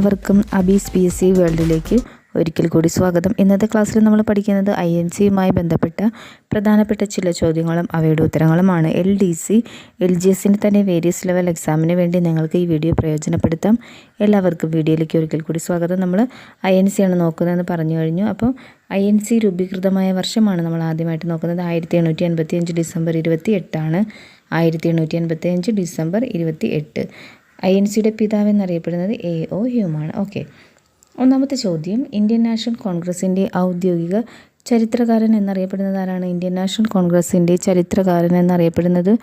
അവർക്കും അബീസ് P S C വേൾഡിലേക്ക് ഒരിക്കൽ കൂടി സ്വാഗതം. ഇന്നത്തെ ക്ലാസ്സിൽ നമ്മൾ പഠിക്കുന്നത് ഐ എൻ സിയുമായി ബന്ധപ്പെട്ട പ്രധാനപ്പെട്ട ചില ചോദ്യങ്ങളും അവയുടെ ഉത്തരങ്ങളുമാണ്. L D C L G എസിന്റെ തന്നെ വേരിയസ് ലെവൽ എക്സാമിന് വേണ്ടി നിങ്ങൾക്ക് ഈ വീഡിയോ പ്രയോജനപ്പെടുത്താം. എല്ലാവർക്കും വീഡിയോയിലേക്ക് ഒരിക്കൽ കൂടി സ്വാഗതം. നമ്മൾ ഐ എൻ സി ആണ് നോക്കുന്നതെന്ന് പറഞ്ഞു കഴിഞ്ഞു. അപ്പോൾ ഐ എൻ സി രൂപീകൃതമായ വർഷമാണ് നമ്മൾ ആദ്യമായിട്ട് നോക്കുന്നത്. ആയിരത്തി എണ്ണൂറ്റി എൺപത്തി അഞ്ച് ഡിസംബർ ഇരുപത്തി എട്ടാണ് ആയിരത്തി എണ്ണൂറ്റി എൺപത്തി അഞ്ച് ഡിസംബർ ഇരുപത്തി എട്ട് ഐ എൻ സിയുടെ പിതാവ് എന്നറിയപ്പെടുന്നത് എ ഒ ഹ്യൂമാണ്. ഓക്കെ. ഒന്നാമത്തെ ചോദ്യം. ഇന്ത്യൻ നാഷണൽ കോൺഗ്രസിന്റെ ഔദ്യോഗിക ചരിത്രകാരൻ എന്നറിയപ്പെടുന്നത് ആരാണ്? ഇന്ത്യൻ നാഷണൽ കോൺഗ്രസിന്റെ ചരിത്രകാരൻ എന്നറിയപ്പെടുന്നത്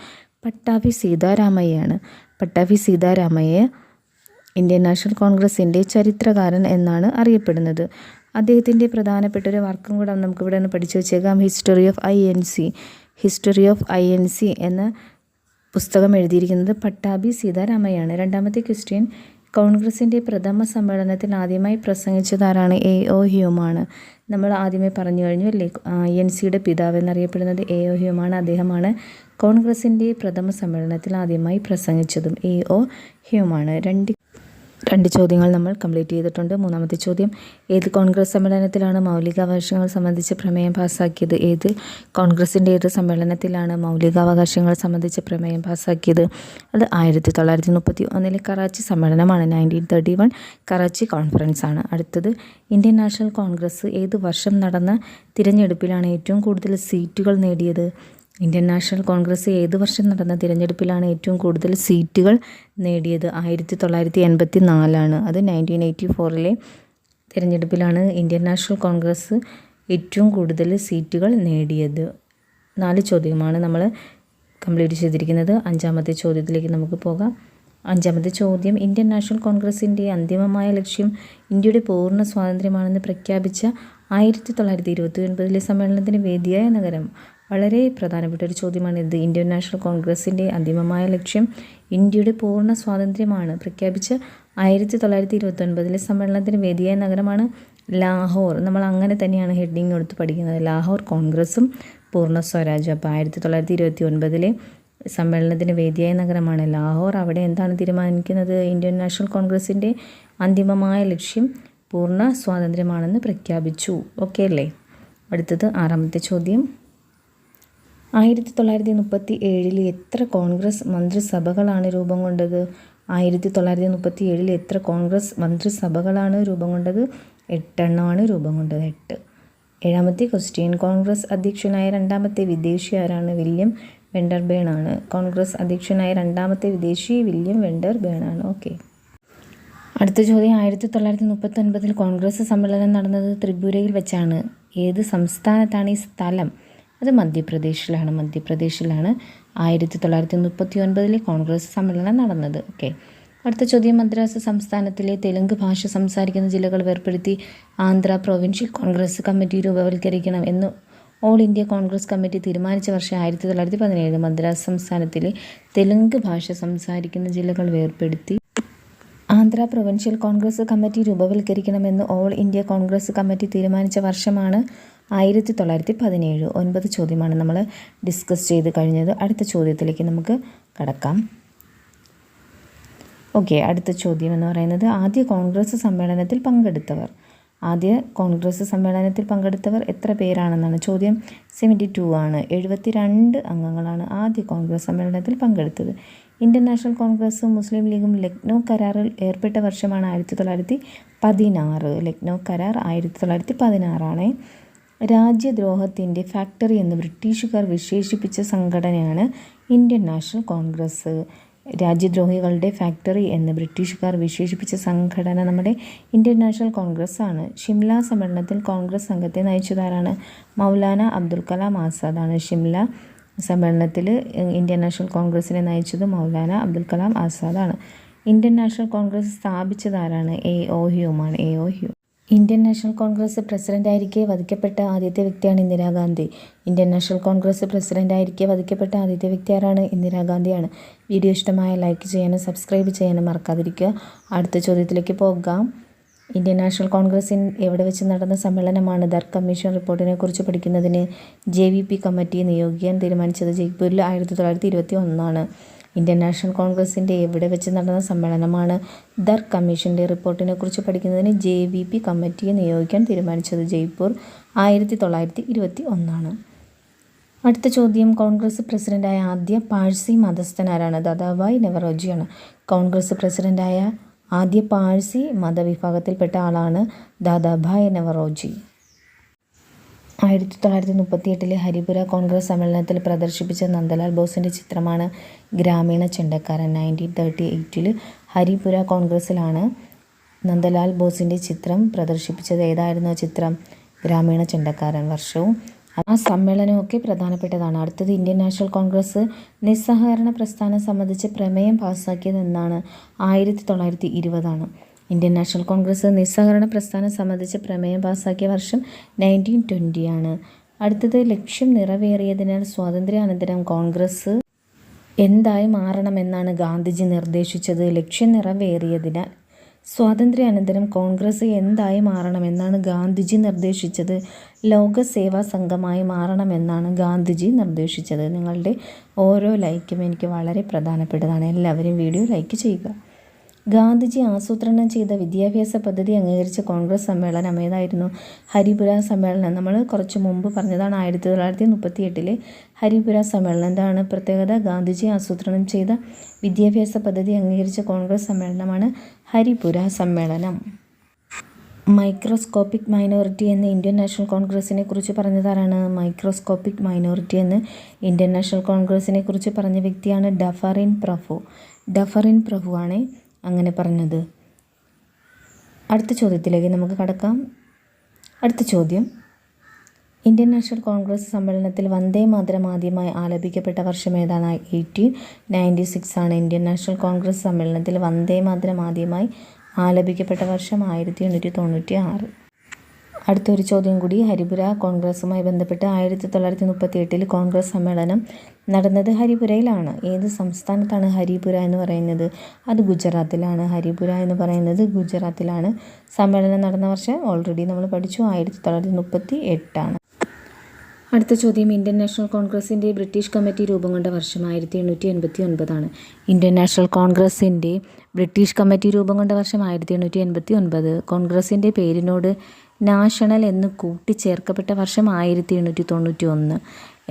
പട്ടാഭി സീതാരാമയ്യാണ്. പട്ടാഭി സീതാരാമയ്യ ഇന്ത്യൻ നാഷണൽ കോൺഗ്രസിന്റെ ചരിത്രകാരൻ എന്നാണ് അറിയപ്പെടുന്നത്. അദ്ദേഹത്തിന്റെ പ്രധാനപ്പെട്ട ഒരു വർക്കും കൂടെ നമുക്കിവിടെ ഒന്ന് പഠിച്ചു വെച്ചേക്കാം. History of I N C. History of I N C എന്ന പുസ്തകം എഴുതിയിരിക്കുന്നത് പട്ടാഭി സീതാരാമയ്യാണ്. രണ്ടാമത്തെ ക്വസ്റ്റ്യൻ കോൺഗ്രസിന്റെ പ്രഥമ സമ്മേളനത്തിൽ ആദ്യമായി പ്രസംഗിച്ചതാരാണ് എ ഒ ഹ്യൂമാണ്. നമ്മൾ ആദ്യമേ പറഞ്ഞു കഴിഞ്ഞു അല്ലേ എൻ സിയുടെ പിതാവ് എന്നറിയപ്പെടുന്നത് എ ഒ ഹ്യൂമാണ് അദ്ദേഹമാണ് കോൺഗ്രസിന്റെ പ്രഥമ സമ്മേളനത്തിൽ ആദ്യമായി പ്രസംഗിച്ചതും എ ഒ ഹ്യൂമാണ്. രണ്ട് രണ്ട് ചോദ്യങ്ങൾ നമ്മൾ കംപ്ലീറ്റ് ചെയ്തിട്ടുണ്ട്. മൂന്നാമത്തെ ചോദ്യം ഏത് കോൺഗ്രസ് സമ്മേളനത്തിലാണ് മൗലികാവകാശങ്ങൾ സംബന്ധിച്ച് പ്രമേയം പാസ്സാക്കിയത് ഏത് കോൺഗ്രസിന്റെ ഏത് സമ്മേളനത്തിലാണ് മൗലികാവകാശങ്ങൾ സംബന്ധിച്ച് പ്രമേയം പാസ്സാക്കിയത് അത് ആയിരത്തി തൊള്ളായിരത്തി മുപ്പത്തി ഒന്നിലെ കറാച്ചി സമ്മേളനമാണ്. Nineteen thirty one Karachi conference ആണ്. അടുത്തത് ഇന്ത്യൻ നാഷണൽ കോൺഗ്രസ് ഏത് വർഷം നടന്ന തിരഞ്ഞെടുപ്പിലാണ് ഏറ്റവും കൂടുതൽ സീറ്റുകൾ നേടിയത്? ഇന്ത്യൻ നാഷണൽ കോൺഗ്രസ് ഏത് വർഷം നടന്ന തിരഞ്ഞെടുപ്പിലാണ് ഏറ്റവും കൂടുതൽ സീറ്റുകൾ നേടിയത്? ആയിരത്തി തൊള്ളായിരത്തി എൺപത്തി നാലാണ് അത് നയന്റീൻ എയ്റ്റി ഫോറിലെ തിരഞ്ഞെടുപ്പിലാണ് ഇന്ത്യൻ നാഷണൽ കോൺഗ്രസ് ഏറ്റവും കൂടുതൽ സീറ്റുകൾ നേടിയത്. നാല് ചോദ്യമാണ് നമ്മൾ കംപ്ലീറ്റ് ചെയ്തിരിക്കുന്നത്. അഞ്ചാമത്തെ ചോദ്യത്തിലേക്ക് നമുക്ക് പോകാം. അഞ്ചാമത്തെ ചോദ്യം ഇന്ത്യൻ നാഷണൽ കോൺഗ്രസിന്റെ അന്തിമമായ ലക്ഷ്യം ഇന്ത്യയുടെ പൂർണ സ്വാതന്ത്ര്യമാണെന്ന് പ്രഖ്യാപിച്ച ആയിരത്തി തൊള്ളായിരത്തി ഇരുപത്തി ഒൻപതിലെ സമ്മേളനത്തിന് വേദിയായ നഗരം വളരെ പ്രധാനപ്പെട്ട ഒരു ചോദ്യമാണ് ഇത്. ഇന്ത്യൻ നാഷണൽ കോൺഗ്രസിന്റെ അന്തിമമായ ലക്ഷ്യം ഇന്ത്യയുടെ പൂർണ സ്വാതന്ത്ര്യമാണ്. പ്രഖ്യാപിച്ച ആയിരത്തി തൊള്ളായിരത്തി ഇരുപത്തി ഒൻപതിലെ സമ്മേളനത്തിന് വേദിയായ നഗരമാണ് ലാഹോർ. നമ്മൾ അങ്ങനെ തന്നെയാണ് ഹെഡിങ് എടുത്ത് പഠിക്കുന്നത്. ലാഹോർ കോൺഗ്രസും പൂർണ സ്വരാജ്യം അപ്പോൾ ആയിരത്തി തൊള്ളായിരത്തി ഇരുപത്തി ഒൻപതിലെ സമ്മേളനത്തിന് വേദിയായ നഗരമാണ് ലാഹോർ. അവിടെ എന്താണ് തീരുമാനിക്കുന്നത്? ഇന്ത്യൻ നാഷണൽ കോൺഗ്രസിന്റെ അന്തിമമായ ലക്ഷ്യം പൂർണ സ്വാതന്ത്ര്യമാണെന്ന് പ്രഖ്യാപിച്ചു. ഓക്കെ അല്ലേ? അടുത്തത് ആറാമത്തെ ചോദ്യം. ആയിരത്തി തൊള്ളായിരത്തി മുപ്പത്തി ഏഴിൽ എത്ര കോൺഗ്രസ് മന്ത്രിസഭകളാണ് രൂപം കൊണ്ടത്? ആയിരത്തി തൊള്ളായിരത്തി മുപ്പത്തി ഏഴിൽ എത്ര കോൺഗ്രസ് മന്ത്രിസഭകളാണ് രൂപം കൊണ്ടത്? എട്ടെണ്ണമാണ് രൂപം കൊണ്ടത്. എട്ട്. ഏഴാമത്തെ ക്വസ്റ്റ്യൻ. കോൺഗ്രസ് അധ്യക്ഷനായ രണ്ടാമത്തെ വിദേശി ആരാണ്? വില്യം വെണ്ടർബേൺ ആണ് കോൺഗ്രസ് അധ്യക്ഷനായ രണ്ടാമത്തെ വിദേശി വില്യം വെണ്ടർബേൺ ആണ് ഓക്കെ. അടുത്ത ചോദ്യം. ആയിരത്തി തൊള്ളായിരത്തി മുപ്പത്തൊൻപതിൽ കോൺഗ്രസ് സമ്മേളനം നടന്നത് ത്രിപുരയിൽ വെച്ചാണ്. ഏത് സംസ്ഥാനത്താണ് ഈ സ്ഥലം? അത് മധ്യപ്രദേശിലാണ് മധ്യപ്രദേശിലാണ് ആയിരത്തി തൊള്ളായിരത്തി മുപ്പത്തി ഒൻപതിലെ കോൺഗ്രസ് സമ്മേളനം നടന്നത്. ഓക്കെ. അടുത്ത ചോദ്യം. മദ്രാസ് സംസ്ഥാനത്തിലെ തെലുങ്ക് ഭാഷ സംസാരിക്കുന്ന ജില്ലകൾ വേർപ്പെടുത്തി ആന്ധ്ര പ്രൊവിൻഷ്യൽ കോൺഗ്രസ് കമ്മിറ്റി രൂപവൽക്കരിക്കണം എന്ന് ഓൾ ഇന്ത്യ കോൺഗ്രസ് കമ്മിറ്റി തീരുമാനിച്ച വർഷം ആയിരത്തി തൊള്ളായിരത്തി പതിനേഴ് മദ്രാസ് സംസ്ഥാനത്തിലെ തെലുങ്ക് ഭാഷ സംസാരിക്കുന്ന ജില്ലകൾ വേർപ്പെടുത്തി ആന്ധ്ര പ്രൊവിൻഷ്യൽ കോൺഗ്രസ് കമ്മിറ്റി രൂപവൽക്കരിക്കണമെന്ന് ഓൾ ഇന്ത്യ കോൺഗ്രസ് കമ്മിറ്റി തീരുമാനിച്ച വർഷമാണ് ആയിരത്തി തൊള്ളായിരത്തി പതിനേഴ് ഒൻപത് ചോദ്യമാണ് നമ്മൾ ഡിസ്കസ് ചെയ്ത് കഴിഞ്ഞത്. അടുത്ത ചോദ്യത്തിലേക്ക് നമുക്ക് കടക്കാം. ഓക്കെ അടുത്ത ചോദ്യം എന്ന് പറയുന്നത് ആദ്യ കോൺഗ്രസ് സമ്മേളനത്തിൽ പങ്കെടുത്തവർ. ആദ്യ കോൺഗ്രസ് സമ്മേളനത്തിൽ പങ്കെടുത്തവർ എത്ര പേരാണെന്നാണ് ചോദ്യം. സെവന്റി ടു ആണ്. എഴുപത്തി രണ്ട് അംഗങ്ങളാണ് ആദ്യ കോൺഗ്രസ് സമ്മേളനത്തിൽ പങ്കെടുത്തത്. ഇന്ത്യൻ കോൺഗ്രസ്സും കോൺഗ്രസും മുസ്ലിം ലീഗും ലക്നൗ കരാറിൽ ഏർപ്പെട്ട വർഷമാണ് ആയിരത്തി തൊള്ളായിരത്തി പതിനാറ് ലക്നൗ കരാർ ആയിരത്തി തൊള്ളായിരത്തി പതിനാറാണ് രാജ്യദ്രോഹത്തിന്റെ ഫാക്ടറി എന്ന് ബ്രിട്ടീഷുകാർ വിശേഷിപ്പിച്ച സംഘടനയാണ് ഇന്ത്യൻ നാഷണൽ കോൺഗ്രസ്. രാജ്യദ്രോഹികളുടെ ഫാക്ടറി എന്ന് ബ്രിട്ടീഷുകാർ വിശേഷിപ്പിച്ച സംഘടന നമ്മുടെ ഇന്ത്യൻ നാഷണൽ കോൺഗ്രസ് ആണ് ഷിംല സമ്മേളനത്തിൽ കോൺഗ്രസ് സംഘത്തെ നയിച്ചതാരാണ്? മൗലാന അബ്ദുൽ കലാം ആസാദാണ്. ഷിംല സമ്മേളനത്തിൽ ഇന്ത്യൻ നാഷണൽ കോൺഗ്രസിനെ നയിച്ചത് മൗലാന അബ്ദുൽ കലാം ആസാദാണ്. ഇന്ത്യൻ നാഷണൽ കോൺഗ്രസ് സ്ഥാപിച്ചതാരാണ്? A. O. ഹ്യൂമാണ്. A. O. Hume. Indian national Congress പ്രസിഡന്റായിരിക്കെ വധിക്കപ്പെട്ട ആദ്യത്തെ വ്യക്തിയാണ് ഇന്ദിരാഗാന്ധി. ഇന്ത്യൻ നാഷണൽ കോൺഗ്രസ് പ്രസിഡന്റായിരിക്കെ വധിക്കപ്പെട്ട ആദ്യത്തെ വ്യക്തി ആരാണ് ഇന്ദിരാഗാന്ധിയാണ്. വീഡിയോ ഇഷ്ടമായ ലൈക്ക് ചെയ്യാനും സബ്സ്ക്രൈബ് ചെയ്യാനും മറക്കാതിരിക്കുക. അടുത്ത ചോദ്യത്തിലേക്ക് പോകാം ഇന്ത്യൻ നാഷണൽ കോൺഗ്രസിൻ എവിടെ വെച്ച് നടന്ന സമ്മേളനമാണ് ദർ കമ്മീഷൻ റിപ്പോർട്ടിനെ കുറിച്ച് പഠിക്കുന്നതിന് ജെ വി പി കമ്മിറ്റി നിയോഗിക്കാൻ തീരുമാനിച്ചത്? ജയ്പൂരിൽ ആയിരത്തി തൊള്ളായിരത്തി ഇരുപത്തി ഒന്നാണ്. ഇന്ത്യൻ നാഷണൽ കോൺഗ്രസിന്റെ എവിടെ വെച്ച് നടന്ന സമ്മേളനമാണ് ദർ കമ്മീഷന്റെ റിപ്പോർട്ടിനെ കുറിച്ച് പഠിക്കുന്നതിന് ജെ വി പി കമ്മിറ്റിയെ നിയോഗിക്കാൻ തീരുമാനിച്ചത് ജയ്പൂർ ആയിരത്തി തൊള്ളായിരത്തി ഇരുപത്തി ഒന്നാണ്. അടുത്ത ചോദ്യം കോൺഗ്രസ് പ്രസിഡന്റായ ആദ്യ പാഴ്സി മതസ്ഥനാരാണ് ദാദാഭായ് നെവറോജിയാണ് കോൺഗ്രസ് പ്രസിഡന്റായ ആദ്യ പാഴ്സി മതവിഭാഗത്തിൽപ്പെട്ട ആളാണ് ദാദാഭായ് നെവറോജി ആയിരത്തി തൊള്ളായിരത്തി മുപ്പത്തി എട്ടിലെ ഹരിപുര കോൺഗ്രസ് സമ്മേളനത്തിൽ പ്രദർശിപ്പിച്ച നന്ദലാൽ ബോസിന്റെ ചിത്രമാണ് ഗ്രാമീണ ചെണ്ടക്കാരൻ നയന്റീൻ തേർട്ടി എയ്റ്റിൽ ഹരിപുര കോൺഗ്രസ്സിലാണ് നന്ദലാൽ ബോസിന്റെ ചിത്രം പ്രദർശിപ്പിച്ചത്. ഏതായിരുന്നു ചിത്രം? ഗ്രാമീണ ചെണ്ടക്കാരൻ വർഷവും. ആ സമ്മേളനമൊക്കെ പ്രധാനപ്പെട്ടതാണ്. അടുത്തത് ഇന്ത്യൻ നാഷണൽ കോൺഗ്രസ് നിസ്സഹകരണ പ്രസ്ഥാനം സംബന്ധിച്ച് പ്രമേയം പാസ്സാക്കിയത് എന്നാണ് ആയിരത്തി തൊള്ളായിരത്തി ഇരുപതാണ്. ഇന്ത്യൻ നാഷണൽ കോൺഗ്രസ് നിസ്സഹകരണ പ്രസ്ഥാനം സംബന്ധിച്ച് പ്രമേയം പാസാക്കിയ വർഷം നയന്റീൻ ട്വന്റിയാണ് അടുത്തത് ലക്ഷ്യം നിറവേറിയതിനാൽ സ്വാതന്ത്ര്യാനന്തരം കോൺഗ്രസ് എന്തായി മാറണമെന്നാണ് ഗാന്ധിജി നിർദ്ദേശിച്ചത്. ലക്ഷ്യം നിറവേറിയതിനാൽ സ്വാതന്ത്ര്യാനന്തരം കോൺഗ്രസ് എന്തായി മാറണമെന്നാണ് ഗാന്ധിജി നിർദ്ദേശിച്ചത്. ലോകസേവാ സംഘമായി മാറണമെന്നാണ് ഗാന്ധിജി നിർദ്ദേശിച്ചത്. നിങ്ങളുടെ ഓരോ ലൈക്കും എനിക്ക് വളരെ പ്രധാനപ്പെട്ടതാണ്. എല്ലാവരും വീഡിയോ ലൈക്ക് ചെയ്യുക. ഗാന്ധിജി ആസൂത്രണം ചെയ്ത വിദ്യാഭ്യാസ പദ്ധതി അംഗീകരിച്ച കോൺഗ്രസ് സമ്മേളനം ഏതായിരുന്നു ഹരിപുര സമ്മേളനം. നമ്മൾ കുറച്ച് മുമ്പ് പറഞ്ഞതാണ് ആയിരത്തി തൊള്ളായിരത്തി മുപ്പത്തി എട്ടിലെ ഹരിപുര സമ്മേളനം എന്താണ് പ്രത്യേകത. ഗാന്ധിജി ആസൂത്രണം ചെയ്ത വിദ്യാഭ്യാസ പദ്ധതി അംഗീകരിച്ച കോൺഗ്രസ് സമ്മേളനമാണ് ഹരിപുര സമ്മേളനം. മൈക്രോസ്കോപ്പിക് മൈനോറിറ്റി എന്ന് ഇന്ത്യൻ നാഷണൽ കോൺഗ്രസിനെ കുറിച്ച് പറഞ്ഞതാരാണ്? മൈക്രോസ്കോപ്പിക് മൈനോറിറ്റി എന്ന് ഇന്ത്യൻ നാഷണൽ കോൺഗ്രസിനെ കുറിച്ച് പറഞ്ഞ വ്യക്തിയാണ് ഡഫറിൻ പ്രഭു. ഡഫറിൻ പ്രഭുവാണ് അങ്ങനെ പറഞ്ഞത്. അടുത്ത ചോദ്യത്തിലേക്ക് നമുക്ക് കടക്കാം. അടുത്ത ചോദ്യം. ഇന്ത്യൻ നാഷണൽ കോൺഗ്രസ് സമ്മേളനത്തിൽ വന്ദേ മാതരം ആദ്യമായി ആലപിക്കപ്പെട്ട വർഷം ഏതാണ്? എയ്റ്റീൻ നയന്റി സിക്സ് ആണ്. ഇന്ത്യൻ നാഷണൽ കോൺഗ്രസ് സമ്മേളനത്തിൽ വന്ദേ മാതരം ആദ്യമായി ആലപിക്കപ്പെട്ട വർഷം ആയിരത്തി എണ്ണൂറ്റി തൊണ്ണൂറ്റി ആറ് അടുത്തൊരു ചോദ്യം കൂടി. ഹരിപുര കോൺഗ്രസുമായി ബന്ധപ്പെട്ട് ആയിരത്തി തൊള്ളായിരത്തി മുപ്പത്തി എട്ടിൽ കോൺഗ്രസ് സമ്മേളനം നടന്നത് ഹരിപുരയിലാണ്. ഏത് സംസ്ഥാനത്താണ് ഹരിപുര എന്ന് പറയുന്നത്? അത് ഗുജറാത്തിലാണ്. ഹരിപുര എന്ന് പറയുന്നത് ഗുജറാത്തിലാണ്. സമ്മേളനം നടന്ന വർഷം ഓൾറെഡി നമ്മൾ പഠിച്ചു. ആയിരത്തി തൊള്ളായിരത്തി മുപ്പത്തി എട്ടാണ് അടുത്ത ചോദ്യം. ഇന്ത്യൻ നാഷണൽ കോൺഗ്രസിന്റെ ബ്രിട്ടീഷ് കമ്മിറ്റി രൂപം കൊണ്ട വർഷം ആയിരത്തി എണ്ണൂറ്റി എൺപത്തി ഒൻപതാണ് ഇന്ത്യൻ നാഷണൽ കോൺഗ്രസിന്റെ ബ്രിട്ടീഷ് കമ്മിറ്റി രൂപം കൊണ്ട വർഷം ആയിരത്തി എണ്ണൂറ്റി എൺപത്തി ഒൻപത് കോൺഗ്രസിന്റെ പേരിനോട് നാഷണൽ എന്ന് കൂട്ടിച്ചേർക്കപ്പെട്ട വർഷം ആയിരത്തി എണ്ണൂറ്റി തൊണ്ണൂറ്റി ഒന്ന്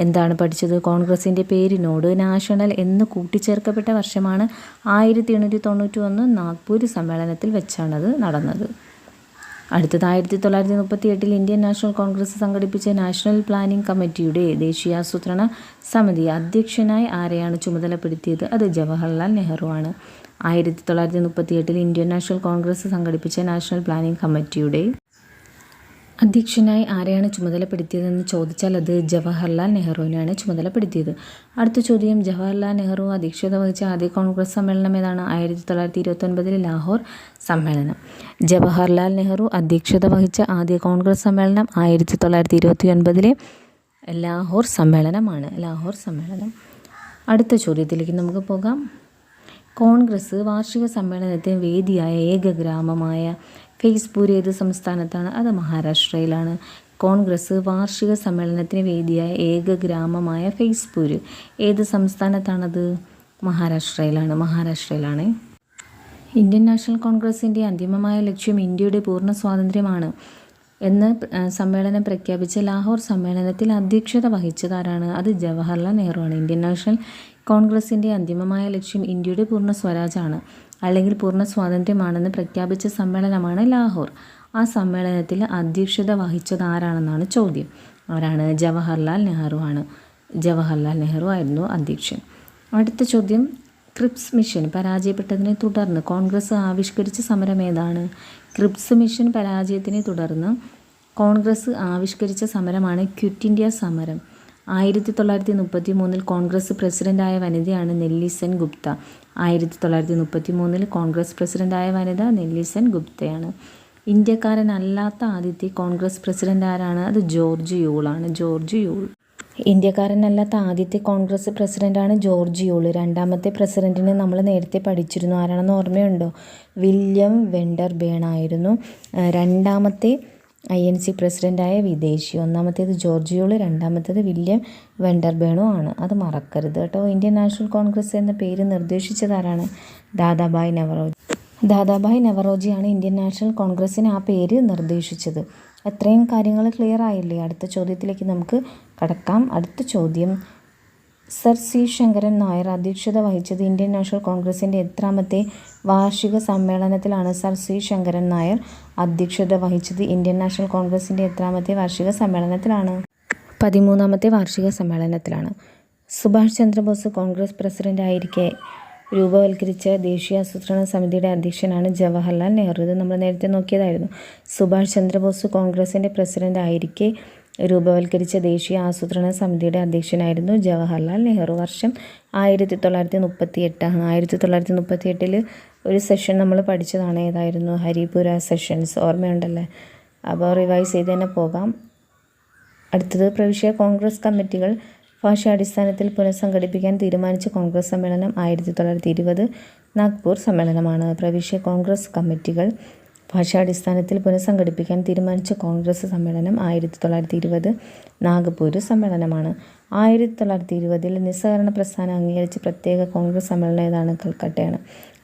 എന്താണ് പഠിച്ചത്? കോൺഗ്രസിന്റെ പേരിനോട് നാഷണൽ എന്ന് കൂട്ടിച്ചേർക്കപ്പെട്ട വർഷമാണ് ആയിരത്തി എണ്ണൂറ്റി തൊണ്ണൂറ്റി ഒന്ന് നാഗ്പൂർ സമ്മേളനത്തിൽ വെച്ചാണത് നടന്നത്. അടുത്തത് ആയിരത്തി തൊള്ളായിരത്തി മുപ്പത്തി എട്ടിൽ ഇന്ത്യൻ നാഷണൽ കോൺഗ്രസ് സംഘടിപ്പിച്ച നാഷണൽ പ്ലാനിംഗ് കമ്മിറ്റിയുടെ ദേശീയാസൂത്രണ സമിതി അധ്യക്ഷനായി ആരെയാണ് ചുമതലപ്പെടുത്തിയത്? അത് ജവഹർലാൽ നെഹ്റു ആണ് ആയിരത്തി തൊള്ളായിരത്തി മുപ്പത്തി എട്ടിൽ ഇന്ത്യൻ നാഷണൽ കോൺഗ്രസ് സംഘടിപ്പിച്ച നാഷണൽ പ്ലാനിംഗ് കമ്മിറ്റിയുടെ അധ്യക്ഷനായി ആരെയാണ് ചുമതലപ്പെടുത്തിയതെന്ന് ചോദിച്ചാൽ അത് ജവഹർലാൽ നെഹ്റുവിനെയാണ് ചുമതലപ്പെടുത്തിയത്. അടുത്ത ചോദ്യം ജവഹർലാൽ നെഹ്റു അധ്യക്ഷത വഹിച്ച ആദ്യ കോൺഗ്രസ് സമ്മേളനം ഏതാണ്? ആയിരത്തി തൊള്ളായിരത്തി ഇരുപത്തൊൻപതിലെ ലാഹോർ സമ്മേളനം. ജവഹർലാൽ നെഹ്റു അധ്യക്ഷത വഹിച്ച ആദ്യ കോൺഗ്രസ് സമ്മേളനം ആയിരത്തി തൊള്ളായിരത്തി ഇരുപത്തി ഒൻപതിലെ ലാഹോർ സമ്മേളനമാണ്. ലാഹോർ സമ്മേളനം. അടുത്ത ചോദ്യത്തിലേക്ക് നമുക്ക് പോകാം. കോൺഗ്രസ് വാർഷിക സമ്മേളനത്തിന് വേദിയായ ഏക ഗ്രാമമായ ഫെയ്സ്പൂർ ഏത് സംസ്ഥാനത്താണ്? അത് മഹാരാഷ്ട്രയിലാണ്. കോൺഗ്രസ് വാർഷിക സമ്മേളനത്തിന് വേദിയായ ഏക ഗ്രാമമായ ഫെയ്സ്പൂർ ഏത് സംസ്ഥാനത്താണത്? മഹാരാഷ്ട്രയിലാണ്. മഹാരാഷ്ട്രയിലാണ്. ഇന്ത്യൻ നാഷണൽ കോൺഗ്രസിന്റെ അന്തിമമായ ലക്ഷ്യം ഇന്ത്യയുടെ പൂർണ സ്വാതന്ത്ര്യമാണ് എന്ന് സമ്മേളനം പ്രഖ്യാപിച്ച ലാഹോർ സമ്മേളനത്തിൽ അധ്യക്ഷത വഹിച്ചതാരാണ് അത് ജവഹർലാൽ നെഹ്റു ആണ് ഇന്ത്യൻ നാഷണൽ കോൺഗ്രസിന്റെ അന്തിമമായ ലക്ഷ്യം ഇന്ത്യയുടെ പൂർണ സ്വരാജാണ്. അല്ലെങ്കിൽ പൂർണ സ്വാതന്ത്ര്യമാണെന്ന് പ്രഖ്യാപിച്ച സമ്മേളനമാണ് ലാഹോർ. ആ സമ്മേളനത്തിൽ അധ്യക്ഷത വഹിച്ചത് ആരാണെന്നാണ് ചോദ്യം. ആരാണ്? ജവഹർലാൽ നെഹ്റു ആണ്. ജവഹർലാൽ നെഹ്റു ആയിരുന്നു അധ്യക്ഷൻ. അടുത്ത ചോദ്യം. ക്രിപ്സ് മിഷൻ പരാജയപ്പെട്ടതിനെ തുടർന്ന് കോൺഗ്രസ് ആവിഷ്കരിച്ച സമരം ഏതാണ്? ക്രിപ്സ് മിഷൻ പരാജയത്തിനെ തുടർന്ന് കോൺഗ്രസ് ആവിഷ്കരിച്ച സമരമാണ് ക്വിറ്റ് ഇന്ത്യ സമരം. ആയിരത്തി തൊള്ളായിരത്തി മുപ്പത്തി മൂന്നിൽ കോൺഗ്രസ് പ്രസിഡന്റായ വനിതയാണ് നെല്ലിസൻ ഗുപ്ത. ആയിരത്തി തൊള്ളായിരത്തി മുപ്പത്തി മൂന്നിൽ കോൺഗ്രസ് പ്രസിഡന്റായ വനിത നെല്ലിസൻ ഗുപ്തയാണ്. ഇന്ത്യക്കാരനല്ലാത്ത ആദ്യത്തെ കോൺഗ്രസ് പ്രസിഡന്റ് ആരാണ് അത് ജോർജ് യൂളാണ് ജോർജ് യൂൾ. ഇന്ത്യക്കാരനല്ലാത്ത ആദ്യത്തെ കോൺഗ്രസ് പ്രസിഡന്റാണ് ജോർജ് യൂൾ. രണ്ടാമത്തെ പ്രസിഡന്റിനെ നമ്മൾ നേരത്തെ പഠിച്ചിരുന്നു. ആരാണെന്ന് ഓർമ്മയുണ്ടോ? വില്യം വെണ്ടർ ബേൺ ആയിരുന്നു രണ്ടാമത്തെ ഐ എൻ സി പ്രസിഡന്റായ വിദേശി. ഒന്നാമത്തേത് ജോർജിയോൾ രണ്ടാമത്തേത് വില്യം വെണ്ടർബേണോ ആണ്. അത് മറക്കരുത് കേട്ടോ. ഇന്ത്യൻ നാഷണൽ കോൺഗ്രസ് എന്ന പേര് നിർദ്ദേശിച്ചതാരാണ് ദാദാബായ് നവറോജി. ദാദാബായ് നവറോജിയാണ് ഇന്ത്യൻ നാഷണൽ കോൺഗ്രസ്സിന് ആ പേര് നിർദ്ദേശിച്ചത്. അത്രയും കാര്യങ്ങൾ ക്ലിയർ ആയില്ലേ? അടുത്ത ചോദ്യത്തിലേക്ക് നമുക്ക് കടക്കാം. അടുത്ത ചോദ്യം. സർ സി ശങ്കരൻ നായർ അധ്യക്ഷത വഹിച്ചത് ഇന്ത്യൻ നാഷണൽ കോൺഗ്രസിന്റെ എത്രാമത്തെ വാർഷിക സമ്മേളനത്തിലാണ് സർ സി ശങ്കരൻ നായർ അധ്യക്ഷത വഹിച്ചത്. ഇന്ത്യൻ നാഷണൽ കോൺഗ്രസിന്റെ എത്രാമത്തെ വാർഷിക സമ്മേളനത്തിലാണ്. പതിമൂന്നാമത്തെ വാർഷിക സമ്മേളനത്തിലാണ്. സുഭാഷ് ചന്ദ്രബോസ് കോൺഗ്രസ് പ്രസിഡന്റ് ആയിരിക്കെ രൂപവൽക്കരിച്ച ദേശീയ ആസൂത്രണ സമിതിയുടെ അധ്യക്ഷനാണ് ജവഹർലാൽ നെഹ്റു. ഇത് നമ്മൾ നേരത്തെ നോക്കിയതായിരുന്നു. സുഭാഷ് ചന്ദ്രബോസ് കോൺഗ്രസിന്റെ പ്രസിഡന്റ് ആയിരിക്കെ രൂപവൽക്കരിച്ച ദേശീയ ആസൂത്രണ സമിതിയുടെ അധ്യക്ഷനായിരുന്നു ജവഹർലാൽ നെഹ്റു. വർഷം ആയിരത്തി തൊള്ളായിരത്തി മുപ്പത്തി എട്ടാണ് ആയിരത്തി തൊള്ളായിരത്തി മുപ്പത്തി എട്ടിൽ ഒരു സെഷൻ നമ്മൾ പഠിച്ചതാണ്. ഏതായിരുന്നു? ഹരിപുര സെഷൻസ്. ഓർമ്മയുണ്ടല്ലേ? അപ്പോൾ റിവൈസ് ചെയ്ത് തന്നെ പോകാം. അടുത്തത് പ്രവിശ്യ കോൺഗ്രസ് കമ്മിറ്റികൾ ഭാഷാടിസ്ഥാനത്തിൽ പുനഃസംഘടിപ്പിക്കാൻ തീരുമാനിച്ച കോൺഗ്രസ് സമ്മേളനം ആയിരത്തി തൊള്ളായിരത്തി ഇരുപത് നാഗ്പൂർ സമ്മേളനമാണ്. പ്രവിശ്യ കോൺഗ്രസ് കമ്മിറ്റികൾ ഭാഷാടിസ്ഥാനത്തിൽ പുനഃസംഘടിപ്പിക്കാൻ തീരുമാനിച്ച കോൺഗ്രസ് സമ്മേളനം ആയിരത്തി തൊള്ളായിരത്തി ഇരുപത് നാഗ്പൂര് സമ്മേളനമാണ്. ആയിരത്തി തൊള്ളായിരത്തി ഇരുപതിൽ നിസ്സഹകരണ പ്രസ്ഥാനം അംഗീകരിച്ച പ്രത്യേക കോൺഗ്രസ് സമ്മേളനം ഏതാണ്? കൽക്കട്ടയാണ്.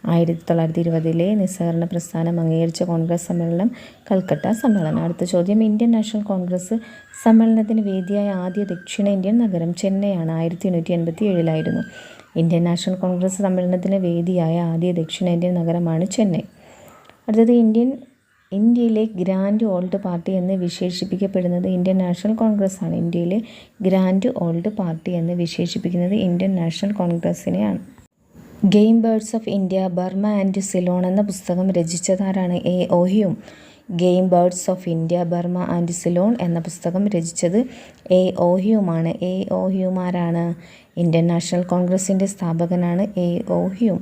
ആയിരത്തി തൊള്ളായിരത്തി ഇരുപതിലെ നിസ്സഹകരണ പ്രസ്ഥാനം അംഗീകരിച്ച കോൺഗ്രസ് സമ്മേളനം കൽക്കട്ട സമ്മേളനം. അടുത്ത ചോദ്യം ഇന്ത്യൻ നാഷണൽ കോൺഗ്രസ് സമ്മേളനത്തിന് വേദിയായ ആദ്യ ദക്ഷിണേന്ത്യൻ നഗരം ചെന്നൈയാണ്. ആയിരത്തി എണ്ണൂറ്റി എൺപത്തി ഏഴിലായിരുന്നു ഇന്ത്യൻ നാഷണൽ കോൺഗ്രസ് സമ്മേളനത്തിന് വേദിയായ ആദ്യ ദക്ഷിണേന്ത്യൻ നഗരമാണ് ചെന്നൈ. അടുത്തത് ഇന്ത്യൻ ഇന്ത്യയിലെ ഗ്രാൻഡ് ഓൾഡ് പാർട്ടി എന്ന് വിശേഷിപ്പിക്കപ്പെടുന്നത് ഇന്ത്യൻ നാഷണൽ കോൺഗ്രസ് ആണ്. ഇന്ത്യയിലെ ഗ്രാൻഡ് ഓൾഡ് പാർട്ടി എന്ന് വിശേഷിപ്പിക്കുന്നത് Indian National കോൺഗ്രസിനെയാണ്. Game birds of India Burma and Ceylon എന്ന പുസ്തകം രചിച്ചതാരാണ് A. ഓഹിയും game birds of India Burma and Ceylon എന്ന പുസ്തകം രചിച്ചത് എ. ഓഹിയുമാണ് എ. ഓഹിയുമാരാണ് ഇന്ത്യൻ നാഷണൽ കോൺഗ്രസിന്റെ സ്ഥാപകനാണ് എ. ഓഹിയും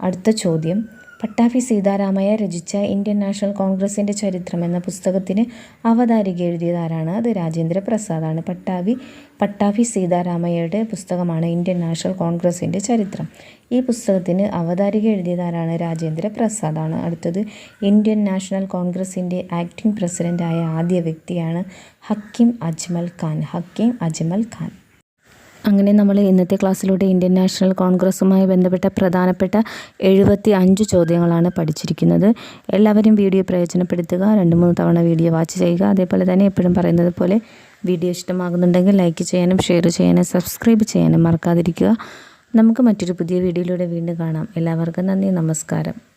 അടുത്ത ചോദ്യം. പട്ടാഭി സീതാരാമയ്യ രചിച്ച ഇന്ത്യൻ നാഷണൽ കോൺഗ്രസിന്റെ ചരിത്രം എന്ന പുസ്തകത്തിന് അവതാരിക എഴുതിയതാരാണ്? അത് രാജേന്ദ്ര പ്രസാദാണ്. പട്ടാഭി പട്ടാഭി സീതാരാമയ്യയുടെ പുസ്തകമാണ് ഇന്ത്യൻ നാഷണൽ കോൺഗ്രസിന്റെ ചരിത്രം. ഈ പുസ്തകത്തിന് അവതാരിക എഴുതിയതാരാണ് രാജേന്ദ്ര പ്രസാദാണ്. അടുത്തത് ഇന്ത്യൻ നാഷണൽ കോൺഗ്രസിന്റെ ആക്ടിംഗ് പ്രസിഡന്റായ ആദ്യ വ്യക്തിയാണ് ഹക്കിം അജ്മൽ ഖാൻ. ഹക്കിം അജ്മൽ ഖാൻ. അങ്ങനെ നമ്മൾ ഇന്നത്തെ ക്ലാസ്സിലൂടെ ഇന്ത്യൻ നാഷണൽ കോൺഗ്രസുമായി ബന്ധപ്പെട്ട പ്രധാനപ്പെട്ട എഴുപത്തി അഞ്ച് ചോദ്യങ്ങളാണ് പഠിച്ചിരിക്കുന്നത്. എല്ലാവരും വീഡിയോ പ്രയോജനപ്പെടുത്തുക. രണ്ട് മൂന്ന് തവണ വീഡിയോ വാച്ച് ചെയ്യുക. അതേപോലെ തന്നെ എപ്പോഴും പറയുന്നത് പോലെ വീഡിയോ ഇഷ്ടമാകുന്നുണ്ടെങ്കിൽ ലൈക്ക് ചെയ്യാനും ഷെയർ ചെയ്യാനും സബ്സ്ക്രൈബ് ചെയ്യാനും മറക്കാതിരിക്കുക. നമുക്ക് മറ്റൊരു പുതിയ വീഡിയോയിലൂടെ വീണ്ടും കാണാം. എല്ലാവർക്കും നന്ദി. നമസ്കാരം.